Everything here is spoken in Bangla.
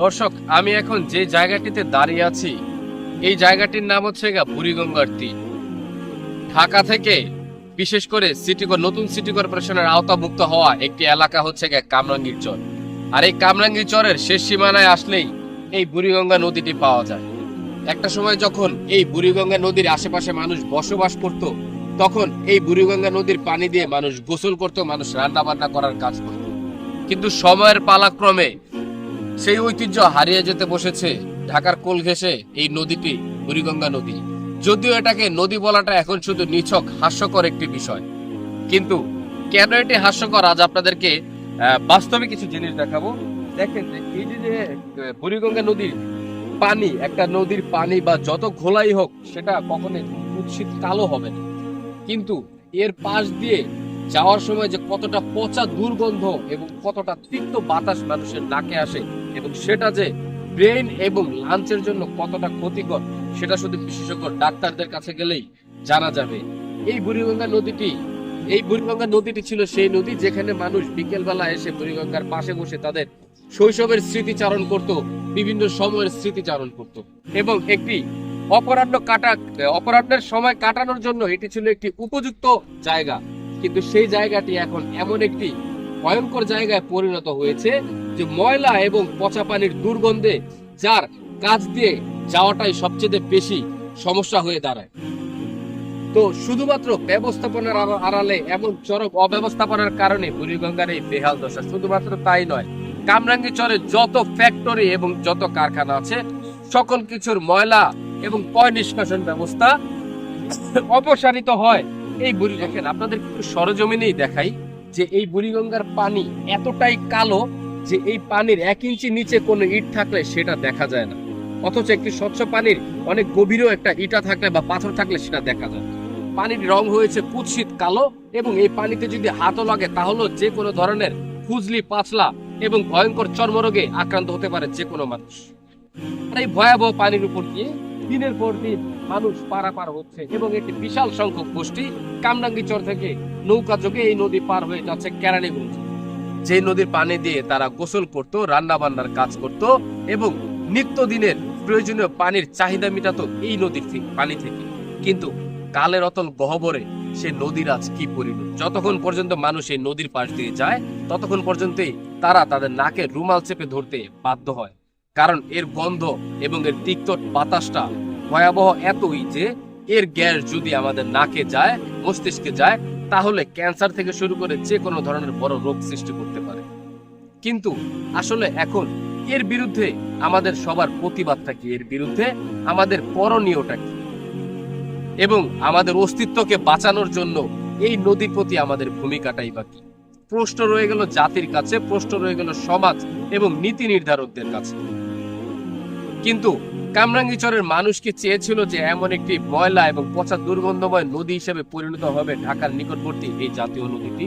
দর্শক, আমি এখন যে জায়গাটিতে দাঁড়িয়ে আছি, এই জায়গাটির নাম হচ্ছে গা বুড়িগঙ্গার তীর। ঢাকা থেকে বিশেষ করে সিটি নতুন সিটি কর্পোরেশনের আওতামুক্ত হওয়া একটি এলাকা হচ্ছে গা কামরাঙ্গীর চর। আর এই কামরাঙ্গীর চরের শেষ সীমানায় আসলেই এই বুড়িগঙ্গা নদীটি পাওয়া যায়। একটা সময় যখন এই বুড়িগঙ্গা নদীর আশেপাশে মানুষ বসবাস করত, তখন এই বুড়িগঙ্গা নদীর পানি দিয়ে মানুষ গোসল করত, মানুষ রান্না বান্না করার কাজ করত। কিন্তু সময়ের পালাক্রমে সেই ঐতিহ্য হারিয়ে যেতে বসেছে ঢাকার কোল ঘেঁষে এই নদীটি বুড়িগঙ্গা নদী। যদিও এটাকে নদী বলাটা এখন শুধু নিছক, হাস্যকর একটি বিষয়। কিন্তু কেন এটি হাস্যকর? আজ আপনাদেরকে বাস্তবে কিছু জিনিস দেখাবো। দেখেন এই যে বুড়িগঙ্গা নদীর পানি, একটা নদীর পানি বা যত ঘোলাই হোক, সেটা কখনোই কুৎসিত কালো হবে না। কিন্তু এর পাশ দিয়ে যাওয়ার সময় যে কতটা পচা দুর্গন্ধ এবং কতটা তিক্ত বাতাস মানুষের নাকে আসে এবং সেটা যে ব্রেন এবং লাঞ্চের জন্য কতটা ক্ষতিকর, সেটা শুধু বিশেষজ্ঞ ডাক্তারদের কাছে গেলেই জানা যাবে। এই বুড়িগঙ্গা নদীটি, এই বুড়িগঙ্গা নদীটি ছিল সেই নদী যেখানে মানুষ বিকেলবেলা এসে বুড়িগঙ্গার পাশে বসে তাদের শৈশবের স্মৃতিচারণ করত, বিভিন্ন সময়ের স্মৃতিচারণ করত। এবং একটি অপরাহ্ন কাটা, অপরাহ্নের সময় কাটানোর জন্য এটি ছিল একটি উপযুক্ত জায়গা। কিন্তু সেই জায়গাটি এখন এমন একটি ভয়ঙ্কর জায়গায় পরিণত হয়েছে যে ময়লা এবং পচা পানির দুর্গন্ধে যার কাজ দিয়ে যাওয়াটাই সবচেয়ে বেশি সমস্যা হয়ে দাঁড়ায়। তো শুধুমাত্র ব্যবস্থাপনার আড়ালে এমন চরম অব্যবস্থাপনার কারণে বুড়িগঙ্গার এই বেহাল দশা শুধুমাত্র তাই নয় কামরাঙ্গি চরে যত ফ্যাক্টরি এবং যত কারখানা আছে, সকল কিছুর ময়লা এবং পয় নিষ্কাশন ব্যবস্থা অপসারিত হয়। এই বুড়ি দেখেন আপনাদের একটু সরজমিনেই দেখাই যে এই বুড়িগঙ্গার পানি এতটাই কালো যে এই পানির এক ইঞ্চি নিচে কোনো ইট থাকলে সেটা দেখা যায় না। অথচ একটি স্বচ্ছ পানির অনেক গভীরও একটা ইটা থাকলে বা পাথর থাকলে সেটা দেখা যায়। পানির রং হয়েছে কুৎসিত কালো এবং এই পানিতে যদি হাতও লাগে, তাহলেও যে কোনো ধরনের খুজলি পাতলা এবং ভয়ঙ্কর চর্মরোগে আক্রান্ত হতে পারে যে কোনো মানুষ। এই ভয়াবহ পানির উপর দিয়ে দিনের পর দিন মানুষ পারাপার হচ্ছে এবং একটি বিশাল সংখ্যক গোষ্ঠী কামরাঙ্গি চর থেকে নৌকা যোগে এই নদী পার হয়ে যাচ্ছে কেরানীগঞ্জ। যে নদীর পানি দিয়ে তারা গোসল করত রান্না বান্নার কাজ করত এবং নিত্যদিনের প্রয়োজনীয় পানির চাহিদা মেটাতো এই নদীর থেকে পানি থেকে। কিন্তু কালের অতল গহবরে সে নদীর আজ কি পরিণত? যতক্ষণ পর্যন্ত মানুষ এই নদীর পাশ দিয়ে যায়, ততক্ষণ পর্যন্তই তারা তাদের নাকে রুমাল চেপে ধরতে বাধ্য হয়। কারণ এর গন্ধ এবং এর তিক্ত বাতাসটা ভয়াবহ এতই যে এর গ্যাস যদি আমাদের নাকে যায়, মস্তিষ্কে যায় তাহলে ক্যান্সার থেকে শুরু করে যে কোনো ধরনের বড় রোগ সৃষ্টি করতে পারে। কিন্তু আসলে এখন এর বিরুদ্ধে আমাদের সবার প্রতিবাদটা কি? এর বিরুদ্ধে আমাদের করণীয়টা কি? এবং আমাদের অস্তিত্বকে বাঁচানোর জন্য এই নদীর প্রতি আমাদের ভূমিকাটাই বা কি? প্রশ্ন রয়ে গেল জাতির কাছে, প্রশ্ন রয়ে গেল সমাজ এবং নীতি নির্ধারকদের কাছে। কিন্তু কামরাঙ্গীচরের মানুষকে চেয়েছিল যে এমন একটি ময়লা এবং পচা দুর্গন্ধময় নদী হিসেবে পরিণত হবে ঢাকার নিকটবর্তী এই জাতীয় নদীটি।